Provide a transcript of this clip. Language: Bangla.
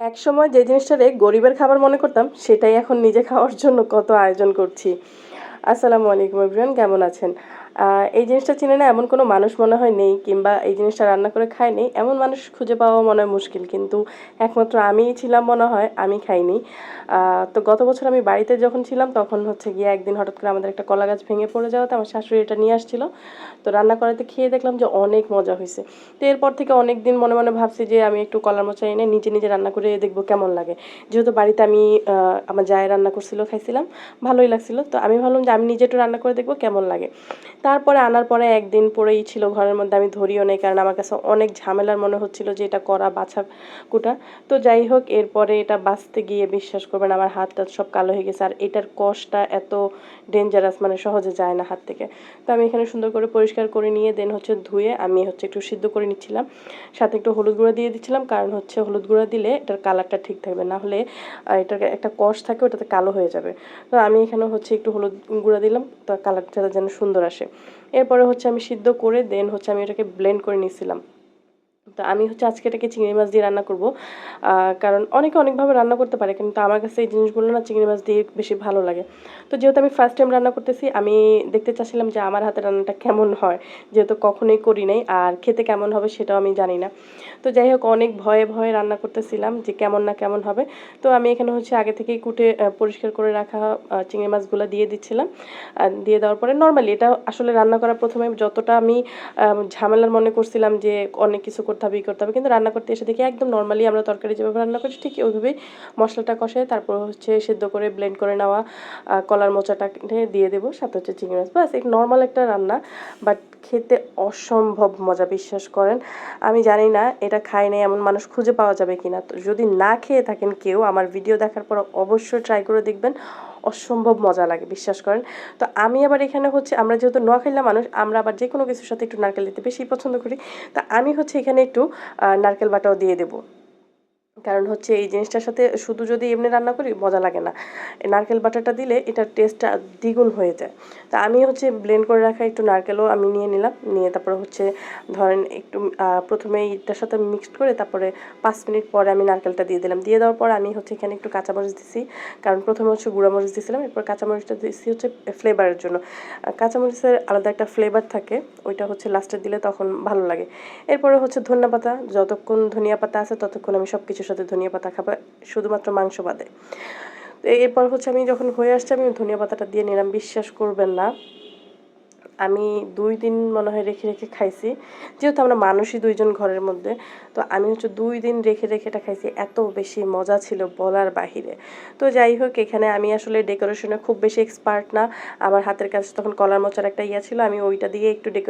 এক সময় যে জিনিসটারে গরিবের খাবার মনে করতাম, সেটাই এখন নিজে খাওয়ার জন্য কত আয়োজন করছি। আসসালামু আলাইকুম ইব্রাহিম কেমন আছেন? এই জিনিসটা চিনে না এমন কোনো মানুষ মনে হয় নেই কিংবা এই জিনিসটা রান্না করে খায়নি এমন মানুষ খুঁজে পাওয়া মনে হয় মুশকিল, কিন্তু একমাত্র আমিই ছিলাম মনে হয়, আমি খাইনি। তো গত বছর আমি বাড়িতে যখন ছিলাম তখন হচ্ছে গিয়ে একদিন হঠাৎ করে আমাদের একটা কলা গাছ ভেঙে পড়ে যাওয়াতে আমার শাশুড়ি এটা নিয়ে আসছিল। তো রান্না করাতে খেয়ে দেখলাম যে অনেক মজা হয়েছে তো এরপর থেকে অনেক দিন মনে মনে ভাবছি যে আমি একটু কলার মোচা এনে নিজে নিজে রান্না করে দেখব কেমন লাগে। যেহেতু বাড়িতে আমি আমার জায় রান্না করছিল, খাইছিলাম, ভালোই লাগছিল। তো আমি ভাবলাম যে আমি নিজে একটু রান্না করে দেখব কেমন লাগে। তারপরে আনার পরে একদিন পরেই ছিল ঘরের মধ্যে, আমি ধরিও নেই, কারণ আমার কাছে অনেক ঝামেলার মনে হচ্ছিল যে এটা করা বাছা কুটা। তো যাই হোক, এরপরে এটা বাঁচতে গিয়ে বিশ্বাস করবেন আমার হাত টাত সব কালো হয়ে গেছে, আর এটার কষটা এত ডেঞ্জারাস মানে সহজে যায় না হাত থেকে। তো আমি এখানে সুন্দর করে পরিষ্কার করে নিয়ে দেন হচ্ছে ধুয়ে আমি হচ্ছে একটু সিদ্ধ করে নিচ্ছিলাম। সাথে একটু হলুদ গুঁড়া দিয়ে দিচ্ছিলাম, কারণ হচ্ছে হলুদ গুঁড়া দিলে এটার কালারটা ঠিক থাকবে, না হলে এটার একটা কষ থাকে ওটাতে কালো হয়ে যাবে। তো আমি এখানে হচ্ছে একটু হলুদ গুঁড়া দিলাম, তো কালারটা যেন সুন্দর আসে। এরপরে হচ্ছে আমি সিদ্ধ করে দেন হচ্ছে আমি এটাকে ব্লেন্ড করে নিয়েছিলাম তো আমি হচ্ছে আজকে এটাকে চিংড়ি মাছ দিয়ে রান্না করব। কারণ অনেকে অনেকভাবে রান্না করতে পারে, কিন্তু আমার কাছে এই জিনিসগুলো না চিংড়ি মাছ দিয়ে বেশি ভালো লাগে। তো যেহেতু আমি ফার্স্ট টাইম রান্না করতেছি, আমি দেখতে চাচ্ছিলাম যে আমার হাতে রান্নাটা কেমন হয়, যেহেতু কখনোই করি নাই, আর খেতে কেমন হবে সেটাও আমি জানি না। তো যাই হোক, অনেক ভয়ে ভয়ে রান্না করতেছিলাম যে কেমন না কেমন হবে। তো আমি এখানে হচ্ছে আগে থেকেই কুটে পরিষ্কার করে রাখা চিংড়ি মাছগুলো দিয়ে দিচ্ছিলাম। আর দিয়ে দেওয়ার পরে নর্মালি এটা আসলে রান্না করার প্রথমে যতটা আমি ঝামেলার মনে করছিলাম যে অনেক কিছু করতে হবে, ই করতে হবে। কিন্তু রান্না করতে এসে দেখি একদম নর্মালি আমরা তরকারি যেভাবে রান্না করি ঠিক ওইভাবেই মশলাটা কষে তারপর হচ্ছে সেদ্ধ করে ব্লেন্ড করে নেওয়া কলার মোচাটা দিয়ে দেবো, সাথে হচ্ছে চিংড়ি মাছ। বাস এক নর্মাল একটা রান্না বাট খেতে অসম্ভব মজা, বিশ্বাস করেন। আমি জানি না এটা খাই নাই এমন মানুষ খুঁজে পাওয়া যাবে কিনা। তো যদি না খেয়ে থাকেন কেউ, আমার ভিডিও দেখার পর অবশ্যই ট্রাই করে দেখবেন। অসম্ভব মজা লাগে, বিশ্বাস করেন। তো আমি আবার এখানে হচ্ছে, আমরা যেহেতু নোয়াখাইলা মানুষ, আমরা আবার যে কোনো কিছুর সাথে একটু নারকেল দিতে বেশি পছন্দ করি। তা আমি হচ্ছে এখানে একটু নারকেল বাটাও দিয়ে দেবো। কারণ হচ্ছে এই জিনিসটার সাথে শুধু যদি এমনি রান্না করি, মজা লাগে না। নারকেল বাটাটা দিলে এটার টেস্টটা দ্বিগুণ হয়ে যায়। তা আমি হচ্ছে ব্লেন্ড করে রাখা একটু নারকেলও আমি নিয়ে নিলাম। নিয়ে তারপরে হচ্ছে ধরেন একটু প্রথমে এটার সাথে মিক্সড করে তারপরে পাঁচ মিনিট পরে আমি নারকেলটা দিয়ে দিলাম। দিয়ে দেওয়ার পর আমি হচ্ছে এখানে একটু কাঁচামরিচ দিছি। কারণ প্রথমে হচ্ছে গুঁড়ামরিচ দিয়েছিলাম এরপর কাঁচামরিচটা দিচ্ছি হচ্ছে ফ্লেভারের জন্য। কাঁচামরিচের আলাদা একটা ফ্লেভার থাকে, ওইটা হচ্ছে লাস্টে দিলে তখন ভালো লাগে। এরপরে হচ্ছে ধনিয়া পাতা, যতক্ষণ ধনিয়া পাতা আছে ততক্ষণ আমি সব কিছুর সাথে ধনিয়া পাতা খাব, শুধুমাত্র মাংস বাদে। এরপর হচ্ছে আমি যখন হয়ে আসছে, আমি ধনিয়া পাতাটা দিয়ে নিলাম, বিশ্বাস করবেন না। আমি দুই দিন মনে হয় রেখে রেখে খাইছি, যেহেতু আমরা মানুষই দুইজন ঘরের মধ্যে, তো আমি হচ্ছে দুই দিন রেখে রেখে এটা খাইছি, এত বেশি মজা ছিল বলার বাহিরে। তো যাই হোক, এখানে আমি আসলে ডেকোরেশনে খুব বেশি এক্সপার্ট না। আমার হাতের কাছে তখন কলার মোচার একটা ইয়া ছিল, আমি ওইটা দিয়ে একটু ডেকোরেশন